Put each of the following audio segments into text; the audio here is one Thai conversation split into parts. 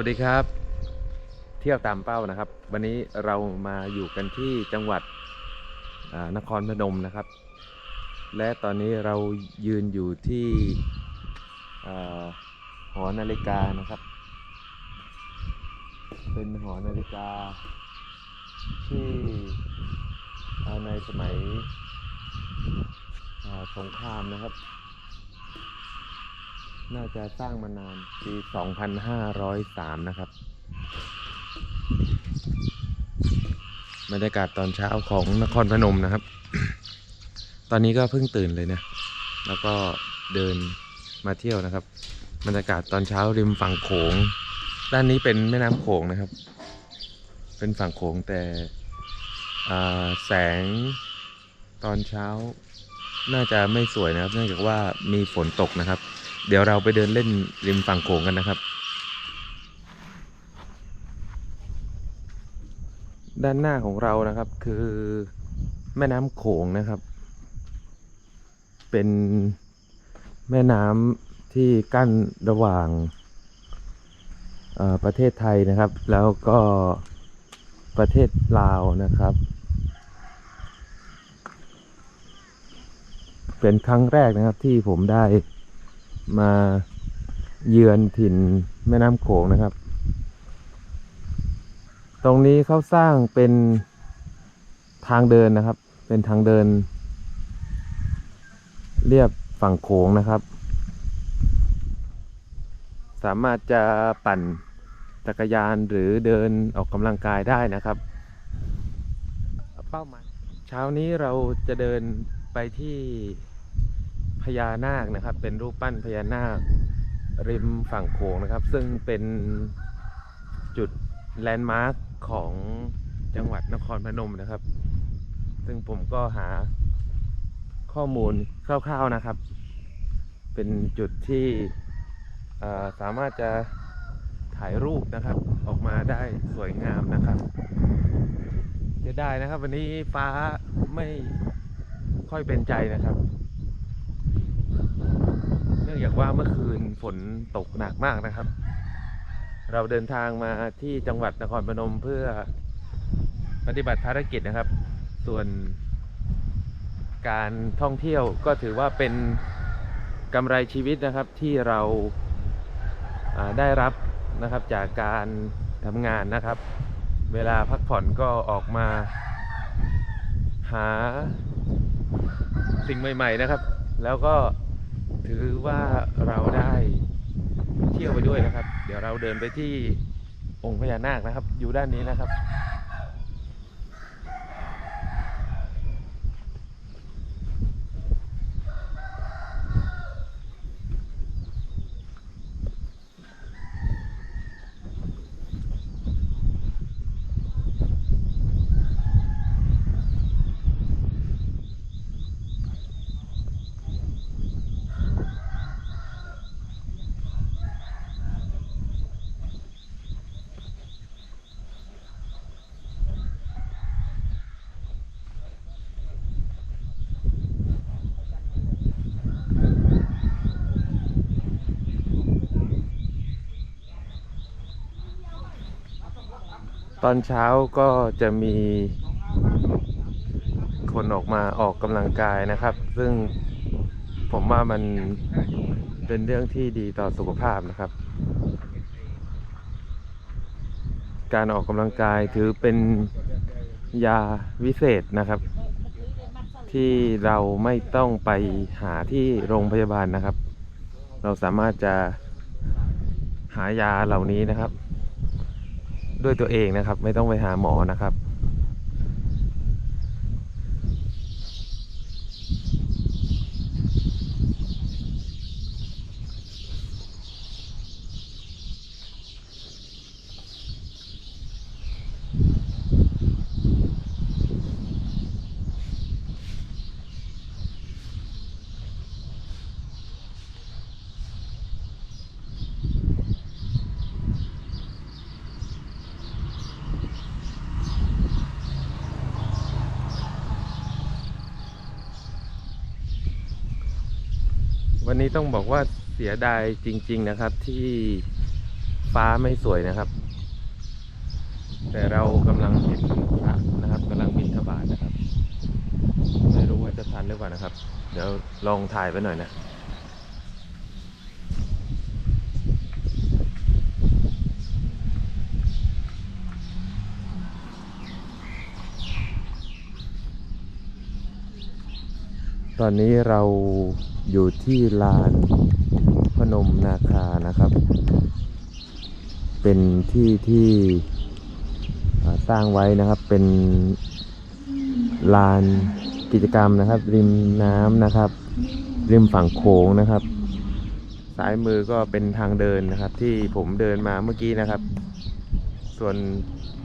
วัสดีครับ เที่ยวตามเป้านะครับ วันนี้เรามาอยู่กันที่จังหวัดนครพนมนะครับ และตอนนี้เรายืนอยู่ที่หอนาฬิกานะครับ เป็นหอนาฬิกา ที่ในสมัยสงครามนะครับ น่าจะสร้างมานานปี 2503 นะครับ บรรยากาศตอนเช้าของนครพนมนะครับ ตอนนี้ก็เพิ่งตื่นเลยนะ แล้วก็เดินมาเที่ยวนะครับ บรรยากาศตอนเช้าริมฝั่งโขง ด้านนี้เป็นแม่น้ำโขงนะครับ เป็นฝั่งโขงแต่แสงตอนเช้าน่าจะไม่สวยนะครับ เนื่องจากว่ามีฝนตกนะครับ เดี๋ยวเราไปเดินเล่นริมฝั่งโขงกันนะครับ ด้านหน้าของเรานะครับคือแม่น้ำโขงนะครับ เป็นแม่น้ำที่กั้นระหว่างประเทศไทยนะครับ แล้วก็ประเทศลาวนะครับ เป็นครั้งแรกนะครับที่ผมได้ มาเยือนถิ่นแม่น้ำโขงนะครับ ตรงนี้เขาสร้างเป็นทางเดินนะครับ เป็นทางเดิน เรียบฝั่งโขงนะครับ สามารถจะปั่นจักรยานหรือเดินออกกำลังกายได้นะครับ เป้าหมายเช้านี้เราจะเดินไปที่ พญานาคนะครับ เป็นรูปปั้นพญานาค ริมฝั่งโขงนะครับ ซึ่งเป็นจุดแลนด์มาร์คของจังหวัดนครพนมนะครับ ซึ่งผมก็หาข้อมูลคร่าวๆนะครับ เป็นจุดที่สามารถจะถ่ายรูปนะครับ ออกมาได้สวยงามนะครับจะได้นะครับ วันนี้ฟ้าไม่ค่อยเป็นใจนะครับ จากว่าเมื่อคืนฝนตกหนักมากนะครับ เราเดินทางมาที่จังหวัดนครพนมเพื่อปฏิบัติภารกิจนะครับ ส่วนการท่องเที่ยวก็ถือว่าเป็นกำไรชีวิตนะครับที่เราอ่าได้รับนะครับจากการทำงานนะครับ เวลาพักผ่อนก็ออกมาหาสิ่งใหม่ ๆนะครับ แล้วก็ ถือว่าเราได้เที่ยวไปด้วยนะครับ เดี๋ยวเราเดินไปที่องค์พญานาคนะครับ อยู่ด้านนี้นะครับ ตอนเช้าก็จะมีคนออกมาออกกำลังกายนะครับ ซึ่งผมว่ามันเป็นเรื่องที่ดีต่อสุขภาพนะครับ การออกกำลังกายถือเป็นยาวิเศษนะครับ ที่เราไม่ต้องไปหาที่โรงพยาบาลนะครับ เราสามารถจะหายาเหล่านี้นะครับ ด้วยตัวเองนะครับ ไม่ต้องไปหาหมอนะครับ วันนี้ต้องบอกว่าเสียดายจริง ๆนะครับที่ฟ้าไม่สวยนะครับ แต่เรากำลังเห็นพระนะครับกำลังบินทบาทนะครับ ไม่รู้ว่าจะทันหรือเปล่านะครับ เดี๋ยวลองถ่ายไปหน่อยนะตอนนี้เรา อยู่ที่ลานพนมนาคานะครับ เป็นที่ที่สร้างไว้นะครับเป็นลานกิจกรรมนะครับ ริมน้ำนะครับ ริมฝั่งโขงนะครับ ซ้ายมือก็เป็นทางเดินนะครับ ที่ผมเดินมาเมื่อกี้นะครับ ส่วน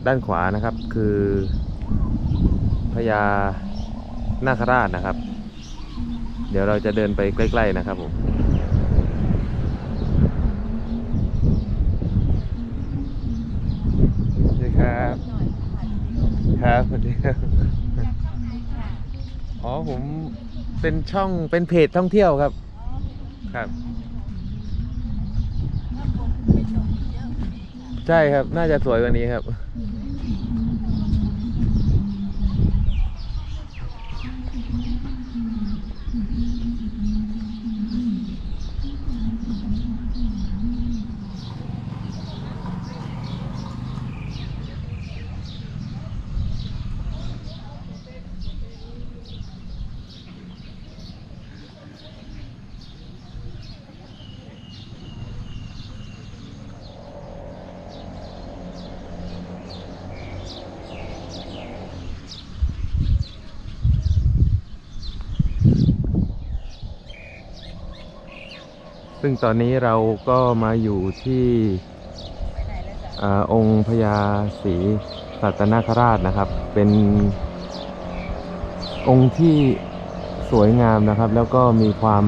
ด้านขวานะครับคือพญานาคราชนะครับ เดี๋ยวเราจะเดินไปใกล้ ๆ นะครับผมสวัสดีครับครับสวัสดีครับอ๋อผมเป็นช่องเป็นเพจท่องเที่ยวครับ ครับ ใช่ครับน่าจะสวยกว่านี้ครับ ซึ่งตอนนี้เราก็มาอยู่ที่อองค์พญาศรีสัตนคราชนะครับ เป็นองค์ที่สวยงามนะครับ แล้วก็มีความ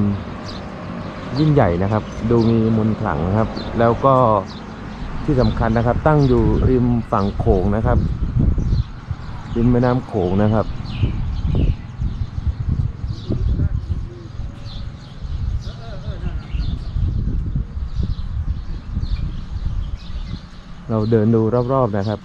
ยิ่งใหญ่นะครับ ดูมีมนต์ขลังนะครับ แล้วก็ที่สำคัญนะครับ ตั้งอยู่ริมฝั่งโขงนะครับ ริมแม่น้ำโขงนะครับ เราเดินดูรอบๆนะครับ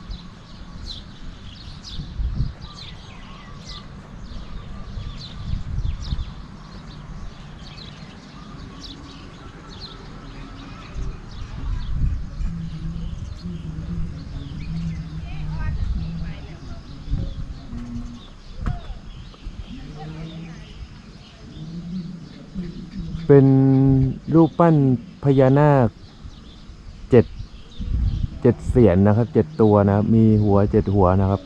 เป็นรูปปั้นพญานาคเจ็ด เจ็ดเสียนนะครับเจ็ดตัวนะครับ มีหัวเจ็ดหัวนะครับ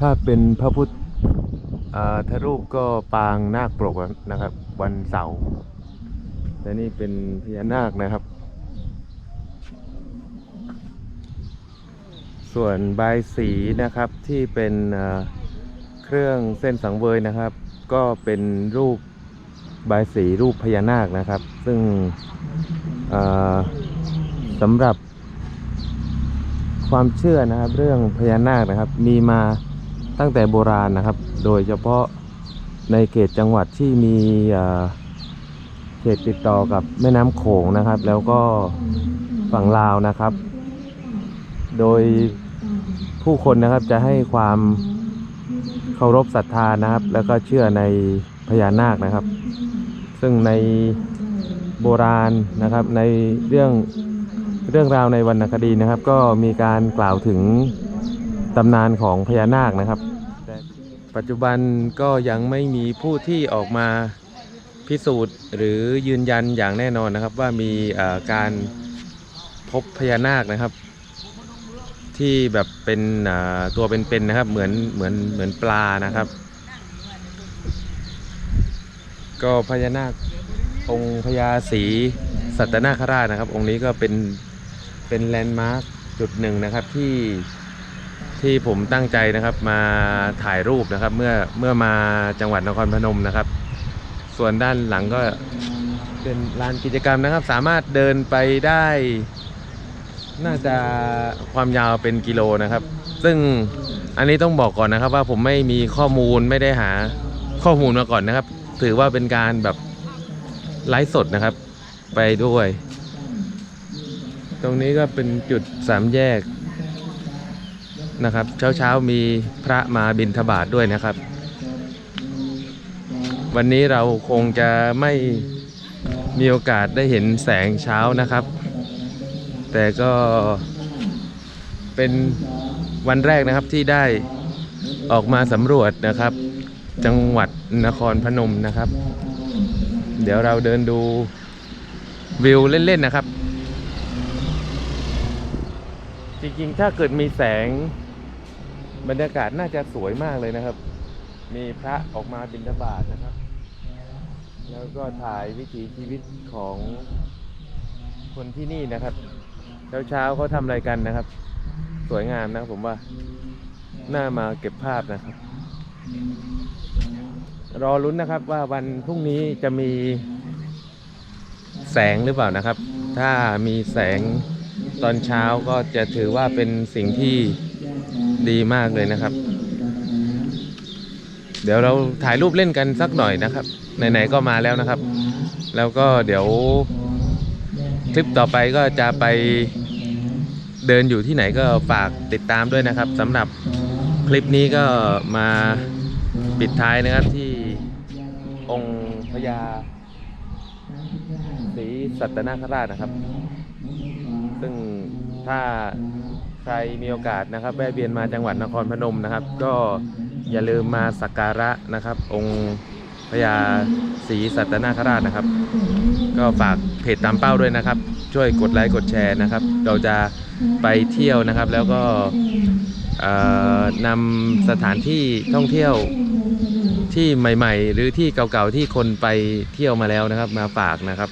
ถ้าเป็นพระพุทธอ่าทรูปก็ปางนาคปรกนะครับ วันเสาร์และนี่เป็นพญานาคนะครับ ส่วนใบสีนะครับที่เป็นเครื่องเส้นสังเวยนะครับ ก็เป็นรูป บายสีรูปพญานาคนะครับ ซึ่งสำหรับความเชื่อนะครับ เรื่องพญานาคนะครับ มีมาตั้งแต่โบราณนะครับ โดยเฉพาะในเขตจังหวัดที่มีเขตติดต่อกับแม่น้ำโขงนะครับ แล้วก็ฝั่งลาวนะครับ โดยผู้คนนะครับจะให้ความเคารพศรัทธานะครับ แล้วก็เชื่อในพญานาคนะครับ ซึ่งในโบราณนะครับในเรื่องเรื่องราวในวรรณคดีนะครับ ก็มีการกล่าวถึงตำนานของพญานาคนะครับ ปัจจุบันก็ยังไม่มีผู้ที่ออกมาพิสูจน์หรือยืนยันอย่างแน่นอนนะครับ ว่ามีการพบพญานาคนะครับ ที่แบบเป็นตัวเป็นๆนะครับเหมือนเหมือนเหมือนปลานะครับ ก็พญานาคองค์พญาศรีสัตนาคราชนะครับ องค์นี้ก็เป็นเป็นแลนด์มาร์คจุดหนึ่งนะครับที่ที่ผมตั้งใจนะครับมาถ่ายรูปนะครับ เมื่อเมื่อมาจังหวัดนครพนมนะครับ ส่วนด้านหลังก็เป็นลานกิจกรรมนะครับ สามารถเดินไปได้ น่าจะความยาวเป็นกิโลนะครับ ซึ่งอันนี้ต้องบอกก่อนนะครับว่าผมไม่มีข้อมูลไม่ได้หาข้อมูลมาก่อนนะครับ ถือว่าเป็นการแบบไลฟ์สดนะครับ ไปด้วย ตรงนี้ก็เป็นจุดสามแยกนะครับเช้าเช้าๆมีพระมาบิณฑบาตด้วยนะครับ วันนี้เราคงจะไม่มีโอกาสได้เห็นแสงเช้านะครับ แต่ก็เป็นวันแรกนะครับที่ได้ออกมาสำรวจนะครับ จังหวัดนครพนมนะครับ เดี๋ยวเราเดินดูวิวเล่นๆนะครับ จริงๆ ถ้าเกิดมีแสงบรรยากาศน่าจะสวยมากเลยนะครับ มีพระออกมาบิณฑบาตนะครับ แล้วก็ถ่ายวิถีชีวิตของคนที่นี่นะครับ เช้าๆเขาทำอะไรกันนะครับ สวยงามนะผมว่า น่ามาเก็บภาพนะครับ รอลุ้นนะครับว่าวันพรุ่งนี้จะมีแสงหรือเปล่านะครับ ถ้ามีแสงตอนเช้าก็จะถือว่าเป็นสิ่งที่ดีมากเลยนะครับ เดี๋ยวเราถ่ายรูปเล่นกันสักหน่อยนะครับ ไหนๆก็มาแล้วนะครับ แล้วก็เดี๋ยวคลิปต่อไปก็จะไปเดินอยู่ที่ไหนก็ฝากติดตามด้วยนะครับสำหรับคลิปนี้ก็มาปิดท้ายนะครับที่ องค์พญาศรีสัตนาคราชนะครับ ซึ่งถ้าใครมีโอกาสนะครับแวะเวียนมาจังหวัดนครพนมนะครับ ก็อย่าลืมมาสักการะนะครับ องค์พญาศรีสัตนาคราชนะครับ ก็ฝากเพจตามเป้าด้วยนะครับ ช่วยกดไลค์กดแชร์นะครับ เราจะไปเที่ยวนะครับแล้วก็นำสถานที่ท่องเที่ยว ที่ใหม่ ๆ หรือที่เก่าๆที่คนไปเที่ยวมาแล้วนะครับ มาฝากนะครับ